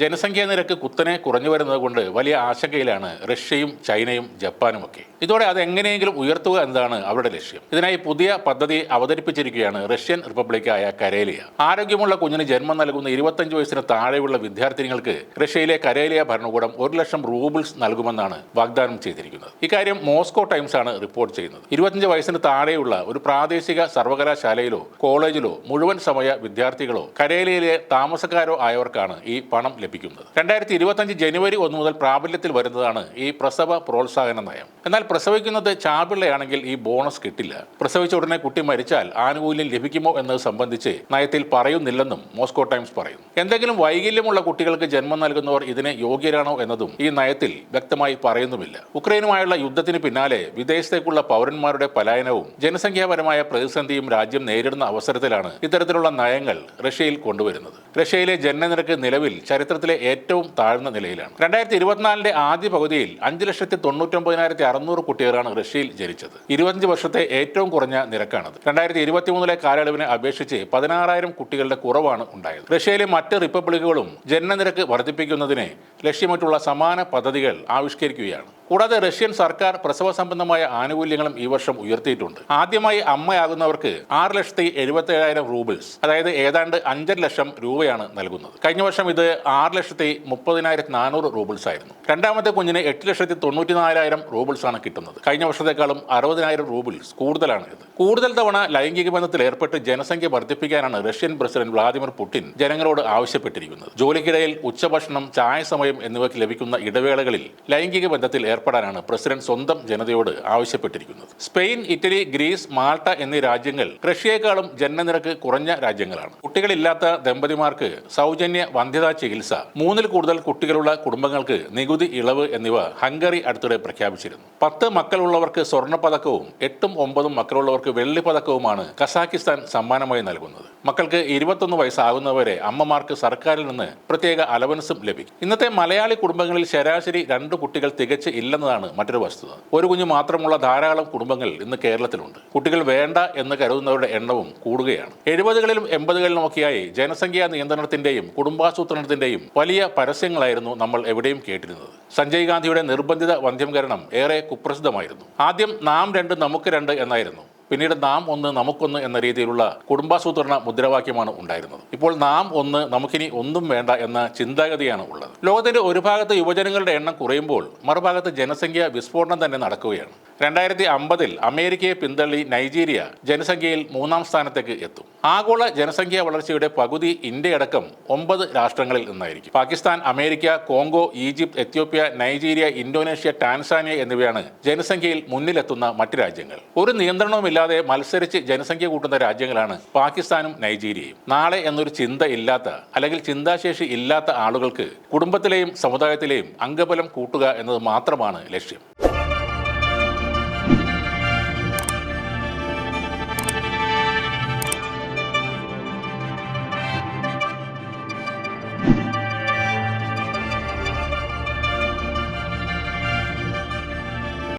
ജനസംഖ്യാ നിരക്ക് കുത്തനെ കുറഞ്ഞു വരുന്നത് കൊണ്ട് വലിയ ആശങ്കയിലാണ് റഷ്യയും ചൈനയും ജപ്പാനും ഒക്കെ. ഇതോടെ അത് എങ്ങനെയെങ്കിലും ഉയർത്തുക എന്നതാണ് അവരുടെ ലക്ഷ്യം. ഇതിനായി പുതിയ പദ്ധതി അവതരിപ്പിച്ചിരിക്കുകയാണ് റഷ്യൻ റിപ്പബ്ലിക്കായ കരേലിയ. ആരോഗ്യമുള്ള കുഞ്ഞിന് ജന്മം നൽകുന്ന ഇരുപത്തഞ്ച് വയസ്സിന് താഴെയുള്ള വിദ്യാർത്ഥിനികൾക്ക് റഷ്യയിലെ കരേലിയ ഭരണകൂടം ഒരു ലക്ഷം റൂബിൾസ് നൽകുമെന്നാണ് വാഗ്ദാനം ചെയ്തിരിക്കുന്നത്. ഇക്കാര്യം മോസ്കോ ടൈംസ് ആണ് റിപ്പോർട്ട് ചെയ്യുന്നത്. ഇരുപത്തഞ്ച് വയസ്സിന് താഴെയുള്ള ഒരു പ്രാദേശിക സർവകലാശാലയിലോ കോളേജിലോ മുഴുവൻ സമയ വിദ്യാർത്ഥികളോ കരേലിയയിലെ താമസക്കാരോ ആയവർക്കാണ് ഈ പണം ലഭിക്കുന്നത് രണ്ടായിരത്തി ഇരുപത്തഞ്ച് ജനുവരി ഒന്ന് മുതൽ പ്രാബല്യത്തിൽ വരുന്നതാണ് ഈ പ്രസവ പ്രോത്സാഹന നയം. എന്നാൽ പ്രസവിക്കുന്നത് ചാപിള്ളയാണെങ്കിൽ ഈ ബോണസ് കിട്ടില്ല. പ്രസവിച്ച ഉടനെ കുട്ടി മരിച്ചാൽ ആനുകൂല്യം ലഭിക്കുമോ എന്നത് സംബന്ധിച്ച് നയത്തിൽ പറയുന്നില്ലെന്നും മോസ്കോ ടൈംസ് പറയുന്നു. എന്തെങ്കിലും വൈകല്യമുള്ള കുട്ടികൾക്ക് ജന്മം നൽകുന്നവർ ഇതിന് യോഗ്യരാണോ എന്നതും ഈ നയത്തിൽ വ്യക്തമായി പറയുന്നുമില്ല. ഉക്രൈനുമായുള്ള യുദ്ധത്തിന് പിന്നാലെ വിദേശത്തേക്കുള്ള പൗരന്മാരുടെ പലായനവും ജനസംഖ്യാപരമായ പ്രതിസന്ധിയും രാജ്യം നേരിടുന്ന അവസരത്തിലാണ് ഇത്തരത്തിലുള്ള നയങ്ങൾ റഷ്യയിൽ കൊണ്ടുവരുന്നത്. റഷ്യയിലെ ജനനനിരക്ക് നിലവിൽ ചരിത്രത്തിലെ ഏറ്റവും താഴ്ന്ന നിലയിലാണ്. രണ്ടായിരത്തി ഇരുപത്തിനാലിന്റെ ആദ്യ പകുതിയിൽ അഞ്ച് ലക്ഷത്തി തൊണ്ണൂറ്റൊമ്പതിനായിരത്തി അറുന്നൂറ് കുട്ടികളാണ് റഷ്യയിൽ ജനിച്ചത്. ഇരുപത്തഞ്ച് വർഷത്തെ ഏറ്റവും കുറഞ്ഞ നിരക്കാണത്. രണ്ടായിരത്തി ഇരുപത്തിമൂന്നിലെ കാലയളവിനെ അപേക്ഷിച്ച് പതിനാറായിരം കുട്ടികളുടെ കുറവാണ് ഉണ്ടായത്. റഷ്യയിലെ മറ്റ് റിപ്പബ്ലിക്കുകളും ജനനനിരക്ക് വർദ്ധിപ്പിക്കുന്നതിന് ലക്ഷ്യമിട്ടുള്ള സമാന പദ്ധതികൾ ആവിഷ്കരിക്കുകയാണ്. കൂടാതെ റഷ്യൻ സർക്കാർ പ്രസവ സംബന്ധമായ ആനുകൂല്യങ്ങളും ഈ വർഷം ഉയർത്തിയിട്ടുണ്ട്. ആദ്യമായി അമ്മയാകുന്നവർക്ക് ആറ് ലക്ഷത്തി എഴുപത്തി ഏഴായിരം റൂബിൾസ് അതായത് ഏതാണ്ട് അഞ്ചര ലക്ഷം രൂപയാണ് നൽകുന്നത്. കഴിഞ്ഞ വർഷം ഇത് ആറ് ലക്ഷത്തി മുപ്പതിനായിരത്തി നാനൂറ് റൂബിൾസ് ആയിരുന്നു. രണ്ടാമത്തെ കുഞ്ഞിന് എട്ട് ലക്ഷത്തി തൊണ്ണൂറ്റി നാലായിരം റൂബിൾസ് ആണ് കിട്ടുന്നത്. കഴിഞ്ഞ വർഷത്തെക്കാളും അറുപതിനായിരം റൂബിൾസ് കൂടുതലാണ് ഇത്. കൂടുതൽ തവണ ലൈംഗിക ബന്ധത്തിൽ ഏർപ്പെട്ട് ജനസംഖ്യ വർദ്ധിപ്പിക്കാനാണ് റഷ്യൻ പ്രസിഡന്റ് വ്ളാദിമിർ പുടിൻ ജനങ്ങളോട് ആവശ്യപ്പെട്ടിരിക്കുന്നത്. ജോലിക്കിടയിൽ ഉച്ചഭക്ഷണം ചായ സമയം എന്നിവയ്ക്ക് ലഭിക്കുന്ന ഇടവേളകളിൽ ലൈംഗിക ബന്ധത്തിൽ ഏർപ്പെടാനാണ് പ്രസിഡന്റ് സ്വന്തം ജനതയോട് ആവശ്യപ്പെട്ടിരിക്കുന്നത്. സ്പെയിൻ ഇറ്റലി ഗ്രീസ് മാൾട്ട എന്നീ രാജ്യങ്ങൾ റഷ്യയെക്കാളും ജനനനിരക്ക് കുറഞ്ഞ രാജ്യങ്ങളാണ്. കുട്ടികളില്ലാത്ത ദമ്പതിമാർക്ക് സൗജന്യ വന്ധ്യതാ ചികിത്സ മൂന്നിൽ കൂടുതൽ കുട്ടികളുള്ള കുടുംബങ്ങൾക്ക് നികുതി ഇളവ് എന്നിവ ഹംഗറി അടുത്തിടെ പ്രഖ്യാപിച്ചിരുന്നു. പത്ത് മക്കളുള്ളവർക്ക് സ്വർണപ്പതക്കവും എട്ടും ഒമ്പതും മക്കളുള്ളവർക്ക് വെള്ളി പതക്കവുമാണ് കസാക്കിസ്ഥാൻ സമ്മാനമായി നൽകുന്നത്. മക്കൾക്ക് ഇരുപത്തൊന്ന് വയസ്സാകുന്നവരെ അമ്മമാർക്ക് സർക്കാരിൽ നിന്ന് പ്രത്യേക അലവൻസും ലഭിക്കും. ഇന്നത്തെ മലയാളി കുടുംബങ്ങളിൽ ശരാശരി രണ്ട് കുട്ടികൾ തികച്ച് ഇല്ലെന്നതാണ് മറ്റൊരു വസ്തുത. ഒരു കുഞ്ഞു മാത്രമുള്ള ധാരാളം കുടുംബങ്ങൾ ഇന്ന് കേരളത്തിലുണ്ട്. കുട്ടികൾ വേണ്ട എന്ന് കരുതുന്നവരുടെ എണ്ണവും കൂടുകയാണ്. എഴുപതുകളിലും എൺപതുകളിലും ഒക്കെയായി ജനസംഖ്യാ നിയന്ത്രണത്തിന്റെയും കുടുംബാസൂത്രണത്തിന്റെയും വലിയ പരസ്യങ്ങളായിരുന്നു നമ്മൾ എവിടെയും കേട്ടിരുന്നത്. സഞ്ജയ് ഗാന്ധിയുടെ നിർബന്ധിത വന്ധ്യംകരണം ഏറെ കുപ്രസിദ്ധമായിരുന്നു. ആദ്യം നാം രണ്ട് നമുക്ക് രണ്ട് എന്നായിരുന്നു. പിന്നീട് നാം ഒന്ന് നമുക്കൊന്ന് എന്ന രീതിയിലുള്ള കുടുംബാസൂത്രണ മുദ്രാവാക്യമാണ് ഉണ്ടായിരുന്നത്. ഇപ്പോൾ നാം ഒന്ന് നമുക്കിനി ഒന്നും വേണ്ട എന്ന ചിന്താഗതിയാണ് ഉള്ളത്. ലോകത്തിന്റെ ഒരു ഭാഗത്ത് യുവജനങ്ങളുടെ എണ്ണം കുറയുമ്പോൾ മറുഭാഗത്ത് ജനസംഖ്യ വിസ്ഫോടനം തന്നെ നടക്കുകയാണ്. രണ്ടായിരത്തി അമ്പതിൽ അമേരിക്കയെ പിന്തള്ളി നൈജീരിയ ജനസംഖ്യയിൽ മൂന്നാം സ്ഥാനത്തേക്ക് എത്തും. ആഗോള ജനസംഖ്യാ വളർച്ചയുടെ പകുതി ഇന്ത്യയടക്കം ഒമ്പത് രാഷ്ട്രങ്ങളിൽ നിന്നായിരിക്കും Pakistan America Congo Egypt Ethiopia Nigeria Indonesia Tanzania എന്നിവയാണ് ജനസംഖ്യയിൽ മുന്നിലെത്തുന്ന മറ്റ് രാജ്യങ്ങൾ. ഒരു നിയന്ത്രണവുമില്ലാതെ മത്സരിച്ച് ജനസംഖ്യ കൂട്ടുന്ന രാജ്യങ്ങളാണ് പാകിസ്ഥാനും നൈജീരിയയും. നാളെ എന്നൊരു ചിന്ത ഇല്ലാത്ത അല്ലെങ്കിൽ ചിന്താശേഷി ഇല്ലാത്ത ആളുകൾക്ക് കുടുംബത്തിലെയും സമുദായത്തിലെയും അംഗബലം കൂട്ടുക എന്നത് മാത്രമാണ് ലക്ഷ്യം.